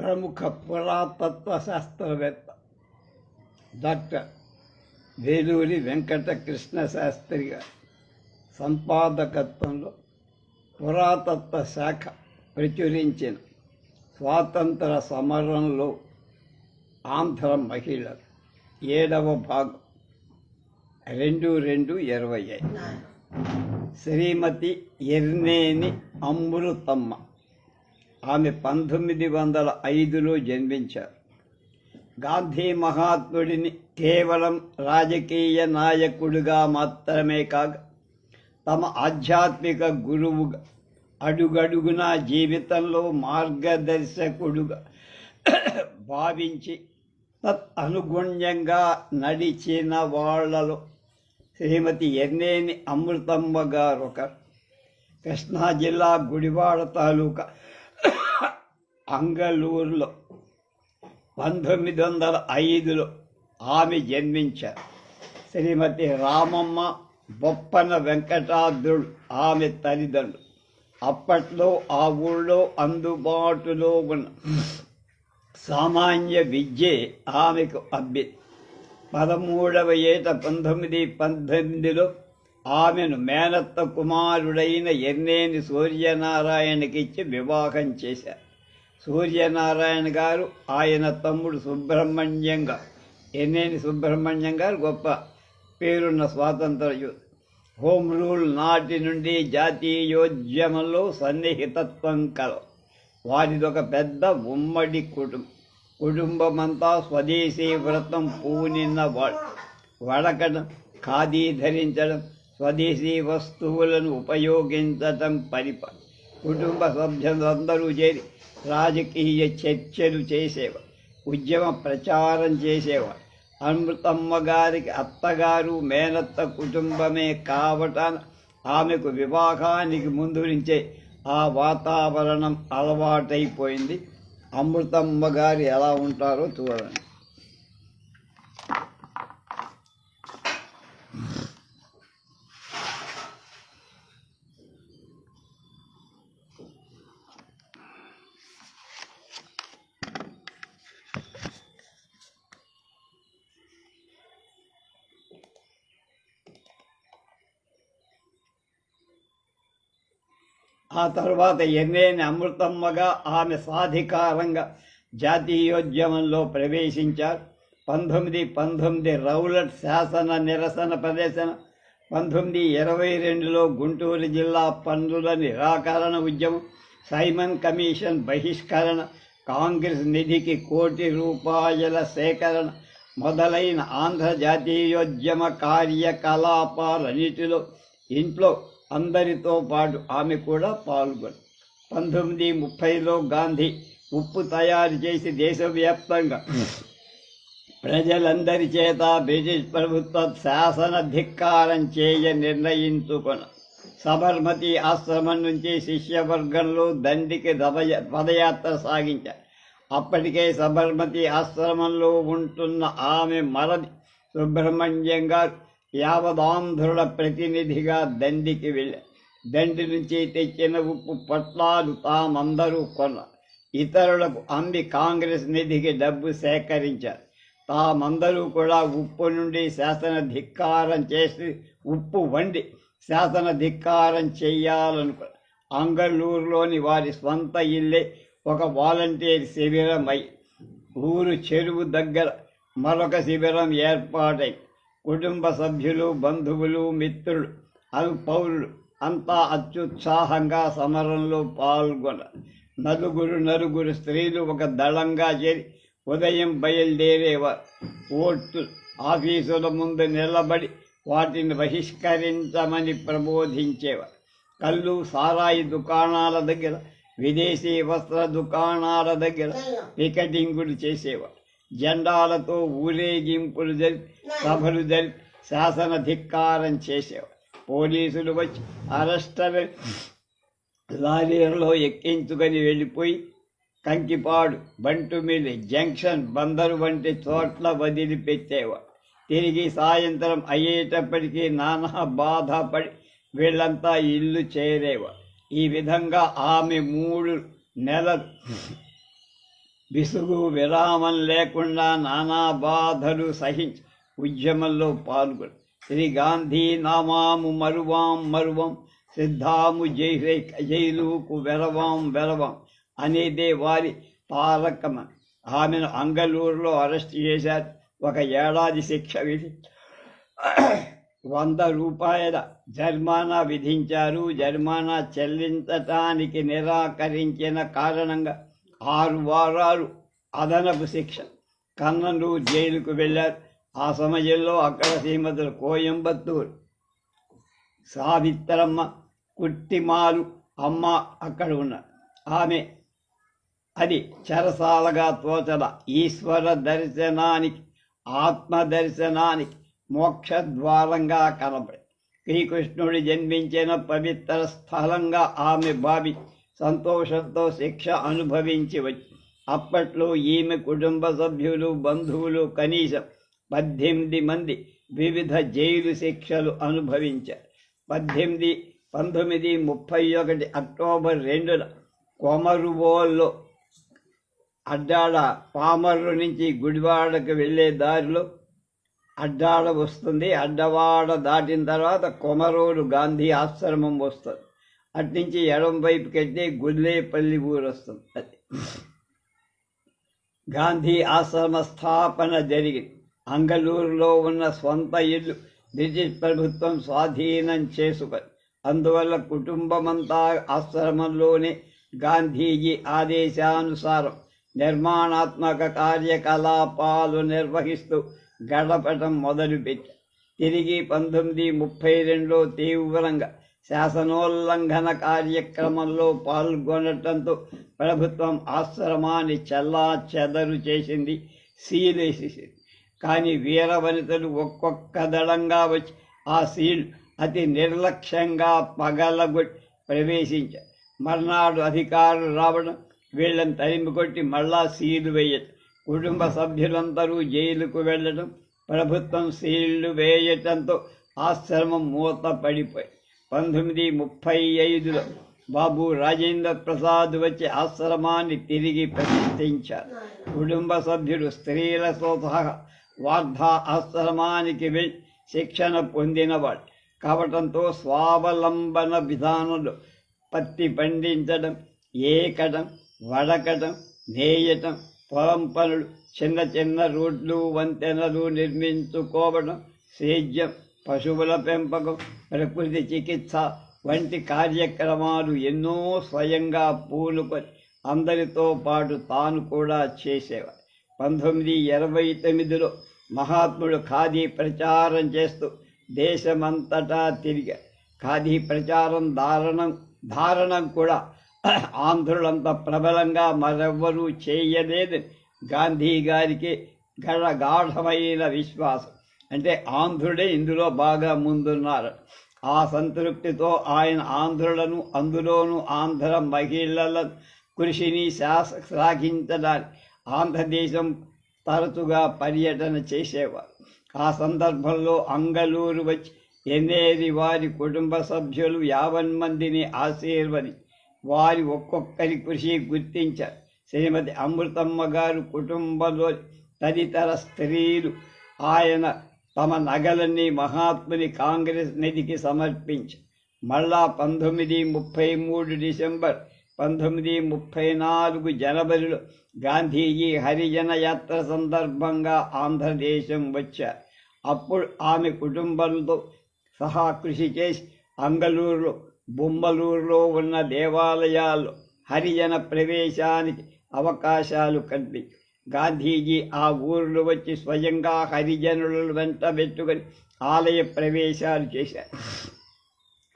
ప్రముఖ పురాతత్వ శాస్త్రవేత్త డాక్టర్ వేలూరి వెంకటకృష్ణ శాస్త్రి గారి సంపాదకత్వంలో పురాతత్వ శాఖ ప్రచురించిన స్వాతంత్ర సమరంలో ఆంధ్ర మహిళలు ఏడవ భాగం రెండు రెండు ఇరవై ఐదు. శ్రీమతి ఎర్నేని అమృతమ్మ. ఆమె పంతొమ్మిది వందల ఐదులో జన్మించారు. గాంధీ మహాత్ముడిని కేవలం రాజకీయ నాయకుడుగా మాత్రమే కాక తమ ఆధ్యాత్మిక గురువుగా అడుగడుగునా జీవితంలో మార్గదర్శకుడుగా భావించి తత్ అనుగుణ్యంగా నడిచిన వాళ్ళలో శ్రీమతి ఎన్నేని అమృతమ్మ గారు ఒకరు కృష్ణా జిల్లా గుడివాడ తాలూకా అంగళూరులో పంతొమ్మిది వందల ఐదులో ఆమె జన్మించారు. శ్రీమతి రామమ్మ బొప్పన వెంకటాద్రుడు ఆమె తల్లిదండ్రులు. అప్పట్లో ఆ ఊళ్ళో అందుబాటులో ఉన్న సామాన్య విద్యే ఆమెకు అబ్బి పదమూడవ ఏట పంతొమ్మిది పంతొమ్మిదిలో ఆమెను మేనత్త కుమారుడైన ఎర్నేని సూర్యనారాయణకిచ్చి వివాహం చేశారు సూర్యనారాయణ గారు ఆయన తమ్ముడు సుబ్రహ్మణ్యం గారు ఎన్నేని సుబ్రహ్మణ్యం గారు గొప్ప పేరున్న స్వాతంత్ర యోధుడు హోమ్ రూల్ నాటి నుండి జాతీయోద్యమంలో సన్నిహితత్వం కల వారిదొక పెద్ద ఉమ్మడి కుటుంబం కుటుంబమంతా స్వదేశీ వ్రతం పూనిన్న వాళ్ళు వడకడం ఖాదీ ధరించడం స్వదేశీ వస్తువులను ఉపయోగించటం పరిప కుటుంబ సభ్యులందరూ చేరి రాజకీయ చర్చలు చేసేవారు ఉద్యమ ప్రచారం చేసేవారు. అమృతమ్మ గారికి అత్తగారు మేనత్త కుటుంబమే కావటాన ఆమెకు వివాహానికి ముందు నుంచే ఆ వాతావరణం అలవాటైపోయింది. అమృతమ్మ గారు ఎలా ఉంటారో చూడండి. ఆ తర్వాత ఎన్నేని అమృతమ్మగా ఆమె సాధికారంగా జాతీయోద్యమంలో ప్రవేశించారు. పంతొమ్మిది పంతొమ్మిది రౌలట్ శాసన నిరసన ప్రదర్శన పంతొమ్మిది ఇరవై రెండులో గుంటూరు జిల్లా పన్నుల నిరాకరణ ఉద్యమం సైమన్ కమిషన్ బహిష్కరణ కాంగ్రెస్ నిధికి కోటి రూపాయల సేకరణ మొదలైన ఆంధ్ర జాతీయోద్యమ కార్యకలాపాలన్నిటిలో ఇంట్లో అందరితో పాటు ఆమె కూడా పాల్గొని పంతొమ్మిది ముప్పైలో గాంధీ ఉప్పు తయారు చేసి దేశవ్యాప్తంగా ప్రజలందరి చేత బ్రిటిష్ ప్రభుత్వ శాసన ధిక్కారం చేయ నిర్ణయించుకున్న సబర్మతి ఆశ్రమం నుంచి శిష్యవర్గంలో దండికి దవయ పదయాత్ర సాగించారు అప్పటికే సబర్మతి ఆశ్రమంలో ఉంటున్న ఆమె మరది సుబ్రహ్మణ్యం గారు యావదాంధ్రుల ప్రతినిధిగా దండికి వెళ్ళారు దండి నుంచి తెచ్చిన ఉప్పు పొట్లాలు తామందరూ కొన ఇతరులకు అంది కాంగ్రెస్ నిధికి డబ్బు సేకరించారు. తామందరూ కూడా ఉప్పు నుండి శాసన ధిక్కారం చేసి ఉప్పు వండి శాసన ధిక్కారం చేయాలనుకు అంగళూరులోని వారి స్వంత ఇల్లే ఒక వాలంటీర్ శిబిరమై ఊరు చెరువు దగ్గర మరొక శిబిరం ఏర్పాటై కుటుంబ సభ్యులు బంధువులు మిత్రులు అను పౌరులు అంతా అత్యుత్సాహంగా సమరంలో పాల్గొన నలుగురు నలుగురు స్త్రీలు ఒక దళంగా చేరి ఉదయం బయలుదేరేవారు ఓట్లు ఆఫీసుల ముందు నిలబడి వాటిని బహిష్కరించమని ప్రబోధించేవారు కళ్ళు సారాయి దుకాణాల దగ్గర విదేశీ వస్త్ర దుకాణాల దగ్గర పికెటింగులు చేసేవారు జెండాలతో ఊరేగింపులు జరిపి సభలు జరిపి శాసన ధిక్కారం చేసేవారు పోలీసులు వచ్చి అరెస్టర్. లారీలలో ఎక్కించుకొని వెళ్ళిపోయి కంకిపాడు బంటుమిల్లి జంక్షన్ బందరు వంటి చోట్ల వదిలిపెట్టేవారు తిరిగి సాయంత్రం అయ్యేటప్పటికీ నానా బాధపడి వీళ్ళంతా ఇల్లు చేరేవారు ఈ విధంగా ఆమె మూడు నెలలు విసుగు విరామం లేకుండా నానా బాధలు సహించి ఉద్యమంలో పాల్గొని శ్రీ గాంధీ నామాము మరువాం మరువం సిద్ధాము జై జైలుకు వెరవాం వెరవాం అనేదే వారి తారకమ ఆమెను అంగళూరులో అరెస్ట్ చేశారు. ఒక ఏడాది శిక్ష విధి వంద రూపాయల జరిమానా విధించారు. జరిమానా చెల్లించటానికి నిరాకరించిన కారణంగా ఆరు వారాలు అదనపు శిక్ష. కన్ననూరు జైలుకు వెళ్ళారు. ఆ సమయంలో అక్కడ శ్రీమతులు కోయంబత్తూరు సావిత్రమ్మ కుట్టిమాలు అమ్మ అక్కడ ఉన్నారు. ఆమె అది చెరసాలగా తోచల ఈశ్వర దర్శనానికి ఆత్మ దర్శనానికి మోక్ష ద్వారంగా కనబడి. శ్రీకృష్ణుడు జన్మించిన పవిత్ర స్థలంగా ఆమె భావి సంతోషంతో శిక్ష అనుభవించి వచ్చి అప్పట్లో ఈమె కుటుంబ సభ్యులు బంధువులు కనీసం పద్దెనిమిది మంది వివిధ జైలు శిక్షలు అనుభవించారు. పద్దెనిమిది పంతొమ్మిది ముప్పై ఒకటి అక్టోబర్ రెండున కొమరువోల్లో అడ్డాడ పామర్రు నుంచి గుడివాడకు వెళ్ళే దారిలో అడ్డాడ వస్తుంది. అడ్డవాడ దాటిన తర్వాత కొమరోడు గాంధీ ఆశ్రమం వస్తుంది. అట్నుంచి ఎడం వైపుకి వెళ్తే గుల్లేపల్లి ఊరు వస్తుంది. అది గాంధీ ఆశ్రమ స్థాపన జరిగింది అంగళూరులో ఉన్న స్వంత ఇల్లు బ్రిటిష్ ప్రభుత్వం స్వాధీనం చేసుకొని అందువల్ల కుటుంబమంతా ఆశ్రమంలోనే గాంధీజీ ఆదేశానుసారం నిర్మాణాత్మక కార్యకలాపాలు నిర్వహిస్తూ గడపటం మొదలుపెట్టారు. తిరిగి పంతొమ్మిది ముప్పై రెండులో తీవ్రంగా శాసనోల్లంఘన కార్యక్రమంలో పాల్గొనటంతో ప్రభుత్వం ఆశ్రమాన్ని చల్లా చెదరు చేసింది సీలేసేసింది కానీ వీరవనితలు ఒక్కొక్క దళంగా వచ్చి ఆ సీల్ అతి నిర్లక్ష్యంగా పగలగొట్టి ప్రవేశించారు. మర్నాడు అధికారులు రావడం వీళ్ళని తరిమి కొట్టి మళ్ళా సీలు వేయటం కుటుంబ సభ్యులందరూ జైలుకు వెళ్ళడం ప్రభుత్వం సీళ్ళు వేయటంతో ఆశ్రమం మూత పడిపోయి పంతొమ్మిది ముప్పై ఐదులో బాబు రాజేంద్ర ప్రసాద్ వచ్చి ఆశ్రమాన్ని తిరిగి ప్రతిష్ఠించారు. కుటుంబ సభ్యులు స్త్రీలతో సహా వార్ధా ఆశ్రమానికి వెళ్ళి శిక్షణ పొందినవాడు. కావటంతో స్వావలంబన విధానంలో పత్తి పండించడం ఏకడం వడకటం నేయటం పొలం పనులు చిన్న చిన్న రోడ్లు వంతెనలు నిర్మించుకోవడం సేద్యం పశువుల పెంపకం ప్రకృతి చికిత్స వంటి కార్యక్రమాలు ఎన్నో స్వయంగా పూనుకొని అందరితో పాటు తాను కూడా చేసేవారు. పంతొమ్మిది ఇరవై తొమ్మిదిలో మహాత్ముడు ఖాదీ ప్రచారం చేస్తూ దేశమంతటా తిరిగారు. ఖాదీ ప్రచారం దారుణం ధారణం కూడా ఆంధ్రులంత ప్రబలంగా మరెవ్వరూ చేయలేదు గాంధీ గారికి గడ గాఢమైన విశ్వాసం. అంటే ఆంధ్రుడే ఇందులో బాగా ముందున్నారు. ఆ సంతృప్తితో ఆయన ఆంధ్రులను అందులోనూ ఆంధ్ర మహిళల కృషిని శాస శ్లాఘించడానికి ఆంధ్రదేశం తరచుగా పర్యటన చేసేవారు. ఆ సందర్భంలో అంగళూరు వచ్చి ఎన్నేది వారి కుటుంబ సభ్యులు యావన్ మందిని ఆశీర్వది వారి ఒక్కొక్కరి కృషి గుర్తించారు. శ్రీమతి అమృతమ్మ గారు కుటుంబంలో తదితర స్త్రీలు ఆయన తమ నగలన్నీ మహాత్ముని కాంగ్రెస్ నిధికి సమర్పించి మళ్ళా పంతొమ్మిది ముప్పై మూడు డిసెంబర్ పంతొమ్మిది ముప్పై నాలుగు జనవరిలో గాంధీజీ హరిజన యాత్ర సందర్భంగా ఆంధ్రదేశం వచ్చారు. అప్పుడు ఆమె కుటుంబంతో సహా కృషి చేసి అంగళూరులో బొమ్మలూరులో ఉన్న దేవాలయాల్లో హరిజన ప్రవేశానికి అవకాశాలు కల్పించారు. గాంధీజీ ఆ ఊర్లో వచ్చి స్వయంగా హరిజనులను వెంట పెట్టుకొని ఆలయ ప్రవేశాలు చేశారు.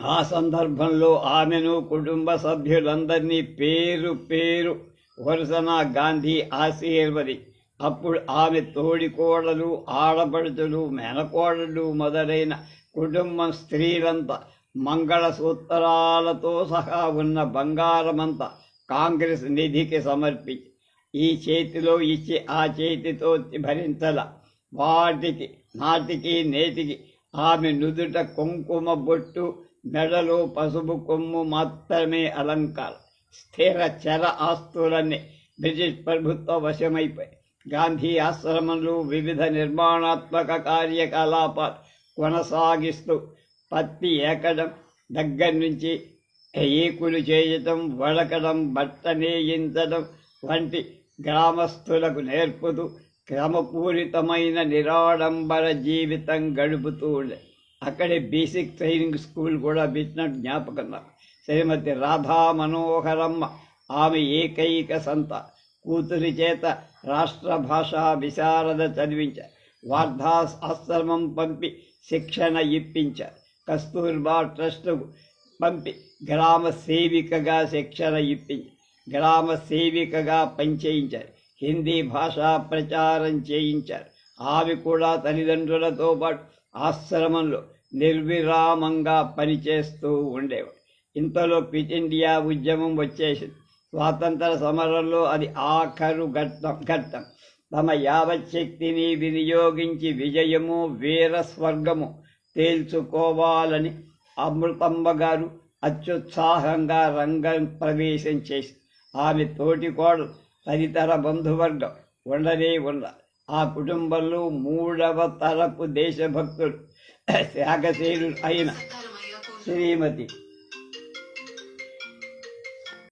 ఆ సందర్భంలో ఆమెను కుటుంబ సభ్యులందరినీ పేరు పేరు వరుసన గాంధీ ఆశీర్వది. అప్పుడు ఆమె తోడికోడలు ఆడపడుచులు మేనకోడలు మొదలైన కుటుంబం స్త్రీలంతా మంగళసూత్రాలతో సహా ఉన్న బంగారమంతా కాంగ్రెస్ నిధికి సమర్పించి ఈ చేతిలో ఇచ్చి ఆ చేతితో భరించల. వాటికి నాటికి నేటికి ఆమె నుదుట కుంకుమ బొట్టు మెడలో పసుపు కొమ్ము మాత్రమే అలంకారం. స్థిర చర ఆస్తులన్నీ బ్రిటిష్ ప్రభుత్వ వశమైపోయి గాంధీ ఆశ్రమంలో వివిధ నిర్మాణాత్మక కార్యకలాపాలు కొనసాగిస్తూ పత్తి ఏకడం దగ్గర నుంచి ఏకులు చేయటం వడకడం బట్ట నేయించడం వంటి గ్రామస్తులకు నేర్పుతూ క్రమపూరితమైన నిరాడంబర జీవితం గడుపుతూ ఉండే. అక్కడే బేసిక్ ట్రైనింగ్ స్కూల్ కూడా పెట్టినట్టు జ్ఞాపకం. నాకు శ్రీమతి రాధా మనోహరమ్మ ఆమె ఏకైక సంత. కూతురి చేత రాష్ట్ర భాషా విశారద చదివించారు వార్ధా ఆశ్రమం పంపి శిక్షణ ఇప్పించారు కస్తూర్బా ట్రస్టుకు పంపి గ్రామ సేవికగా శిక్షణ ఇప్పించారు గ్రామ సేవికగా పనిచేయించారు హిందీ భాషా ప్రచారం చేయించారు. ఆమె కూడా తల్లిదండ్రులతో పాటు ఆశ్రమంలో నిర్విరామంగా పనిచేస్తూ ఉండేవాడు. ఇంతలో క్విట్ ఇండియా ఉద్యమం వచ్చేసింది. స్వాతంత్ర సమరంలో అది ఆఖరు ఘట్టం ఘట్టం. తమ యావశక్తిని వినియోగించి విజయము వీర స్వర్గము తేల్చుకోవాలని అమృతమ్మ గారు అత్యుత్సాహంగా రంగం ప్రవేశం చేసింది. ఆమె తోటికోడలు తదితర బంధువర్గం ఉండనే ఉండ. ఆ కుటుంబంలో మూడవ తరపు దేశభక్తుడు త్యాగశీలు అయిన శ్రీమతి